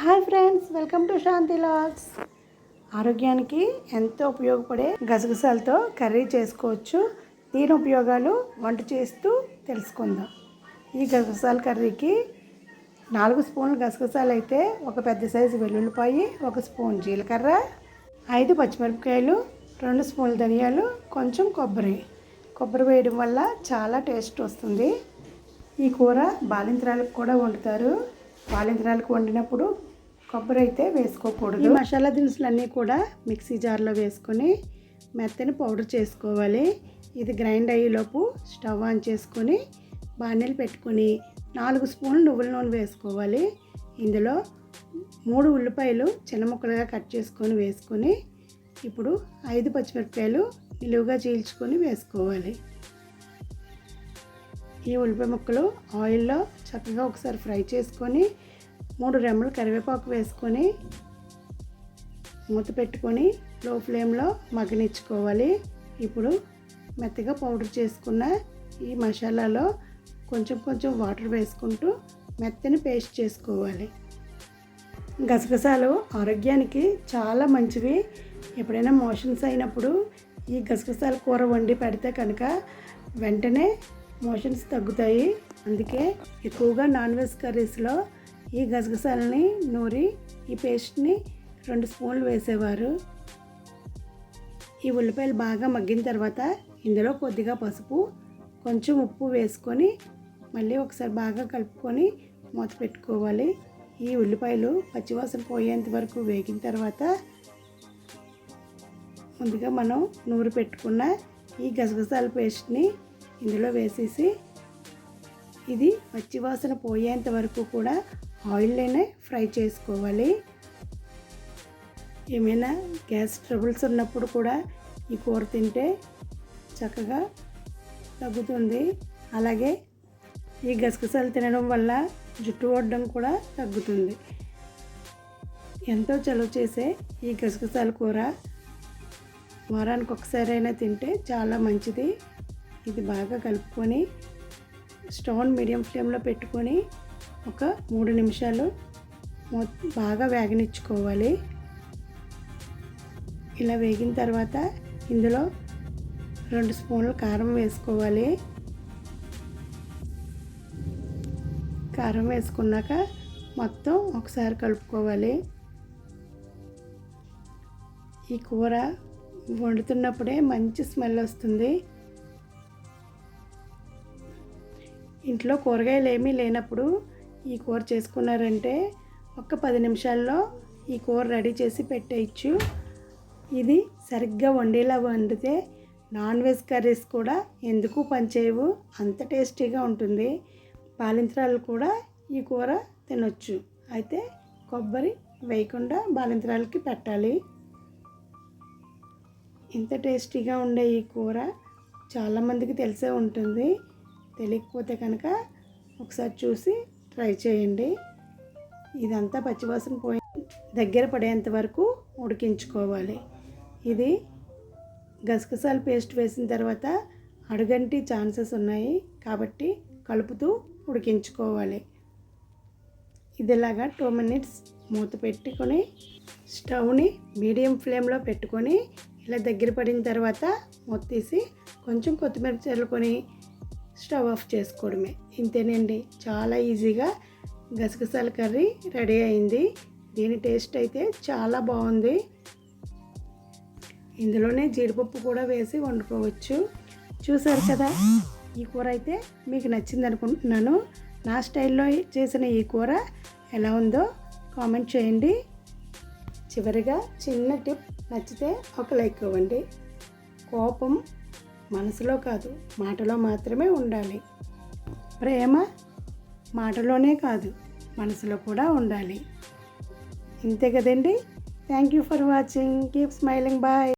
Hi friends welcome to Shanti vlogs ఆరోగ్యానికి ఎంతో ఉపయోగపడే గసగసాలతో కర్రీ చేసుకోవచ్చు. దీని ఉపయోగాలు వంట చేస్తూ తెలుసుకుందాం. ఈ గసగసాల కర్రీకి నాలుగు స్పూన్లు గసగసాలు అయితే ఒక పెద్ద సైజు వెల్లుల్లిపాయి ఒక స్పూన్ జీలకర్ర ఐదు పచ్చిమిరపకాయలు రెండు స్పూన్లు ధనియాలు కొంచెం కొబ్బరి. కొబ్బరి వేయడం వల్ల చాలా టేస్ట్ వస్తుంది. ఈ కూర బాలింతరాలకు కూడా వండుతారు. బాలింతరాలకు వండినప్పుడు కొబ్బరి అయితే వేసుకోకూడదు. ఈ మసాలా దినుసులన్నీ కూడా మిక్సీ జార్లో వేసుకొని మెత్తని పౌడర్ చేసుకోవాలి. ఇది గ్రైండ్ అయ్యేలోపు స్టవ్ ఆన్ చేసుకొని బాణీలు పెట్టుకొని నాలుగు స్పూన్లు నువ్వుల నూనె వేసుకోవాలి. ఇందులో మూడు ఉల్లిపాయలు చిన్న ముక్కలుగా కట్ చేసుకొని వేసుకొని ఇప్పుడు ఐదు పచ్చిమిరపకాయలు నిలువుగా చీల్చుకొని వేసుకోవాలి. ఈ ఉల్లిపాయ ముక్కలు ఆయిల్లో చక్కగా ఒకసారి ఫ్రై చేసుకొని మూడు రెమ్మలు కరివేపాకు వేసుకొని మూత పెట్టుకొని లో ఫ్లేమ్లో మగ్గనిచ్చుకోవాలి. ఇప్పుడు మెత్తగా పౌడర్ చేసుకున్న ఈ మసాలాలో కొంచెం కొంచెం వాటర్ వేసుకుంటూ మెత్తని పేస్ట్ చేసుకోవాలి. గసగసాలు ఆరోగ్యానికి చాలా మంచివి. ఎప్పుడైనా మోషన్స్ అయినప్పుడు ఈ గసగసాల కూర వండి పెడితే కనుక వెంటనే మోషన్స్ తగ్గుతాయి. అందుకే ఎక్కువగా నాన్ వెజ్ కర్రీస్లో ఈ గసగసాలని నూరి ఈ పేస్ట్ని రెండు స్పూన్లు వేసేవారు. ఈ ఉల్లిపాయలు బాగా మగ్గిన తర్వాత ఇందులో కొద్దిగా పసుపు కొంచెం ఉప్పు వేసుకొని మళ్ళీ ఒకసారి బాగా కలుపుకొని మూత పెట్టుకోవాలి. ఈ ఉల్లిపాయలు పచ్చివాసన పోయేంత వరకు వేగిన తర్వాత ముందుగా మనం నూరు పెట్టుకున్న ఈ గసగసాల పేస్ట్ని ఇందులో వేసేసి ఇది పచ్చి వాసన పోయేంత వరకు కూడా ఆయిల్లోనే ఫ్రై చేసుకోవాలి. ఏమైనా గ్యాస్ ట్రబుల్స్ ఉన్నప్పుడు కూడా ఈ కూర తింటే చక్కగా తగ్గుతుంది. అలాగే ఈ గసగసాలు తినడం వల్ల జుట్టు ఓడడం కూడా తగ్గుతుంది. ఎంతో చలువ చేసే ఈ గసగసాల కూర వారానికి ఒకసారైనా తింటే చాలా మంచిది. ఇది బాగా కలుపుకొని స్టవ్ మీడియం ఫ్లేమ్లో పెట్టుకొని ఒక మూడు నిమిషాలు బాగా వేగనిచ్చుకోవాలి. ఇలా వేగిన తర్వాత ఇందులో రెండు స్పూన్లు కారం వేసుకోవాలి. కారం వేసుకున్నాక మొత్తం ఒకసారి కలుపుకోవాలి. ఈ కూర వండుతున్నప్పుడే మంచి స్మెల్ వస్తుంది. ఇంట్లో కూరగాయలు ఏమీ లేనప్పుడు ఈ కూర చేసుకున్నారంటే ఒక పది నిమిషాల్లో ఈ కూర రెడీ చేసి పెట్టేయచ్చు. ఇది సరిగ్గా వండేలా వండితే నాన్ వెజ్ కర్రీస్ కూడా ఎందుకు పనిచేయవు? అంత టేస్టీగా ఉంటుంది. బాలింత్రాలు కూడా ఈ కూర తినొచ్చు. అయితే కొబ్బరి వేయకుండా బాలింత్రాలకి పెట్టాలి. ఇంత టేస్టీగా ఉండే ఈ కూర చాలామందికి తెలిసే ఉంటుంది. తెలియకపోతే కనుక ఒకసారి చూసి ట్రై చేయండి. ఇదంతా పచ్చివాసన పోయి దగ్గర పడేంత వరకు ఉడికించుకోవాలి. ఇది గసగసాల పేస్ట్ వేసిన తర్వాత అడుగంటి ఛాన్సెస్ ఉన్నాయి కాబట్టి కలుపుతూ ఉడికించుకోవాలి. ఇదిలాగా టూ మినిట్స్ మూత పెట్టుకొని స్టవ్ని మీడియం ఫ్లేమ్లో పెట్టుకొని ఇలా దగ్గర పడిన తర్వాత మూత తీసి కొంచెం కొత్తిమీర చల్లుకొని స్టవ్ ఆఫ్ చేసుకోవడమే. ఇంతేనండి. చాలా ఈజీగా గసగసాల కర్రీ రెడీ అయింది. దీని టేస్ట్ అయితే చాలా బాగుంది. ఇందులోనే జీడిపప్పు కూడా వేసి వండుకోవచ్చు. చూసారు కదా? ఈ కూర అయితే మీకు నచ్చింది అనుకుంటున్నాను. నా స్టైల్లో చేసిన ఈ కూర ఎలా ఉందో కామెంట్ చేయండి. చివరిగా చిన్న టిప్ నచ్చితే ఒక లైక్ ఇవ్వండి. కోపం మనసులో కాదు మాటలో మాత్రమే ఉండాలి. ప్రేమ మాటలోనే కాదు మనసులో కూడా ఉండాలి. ఇంతే కదండి? Thank you for watching keep smiling bye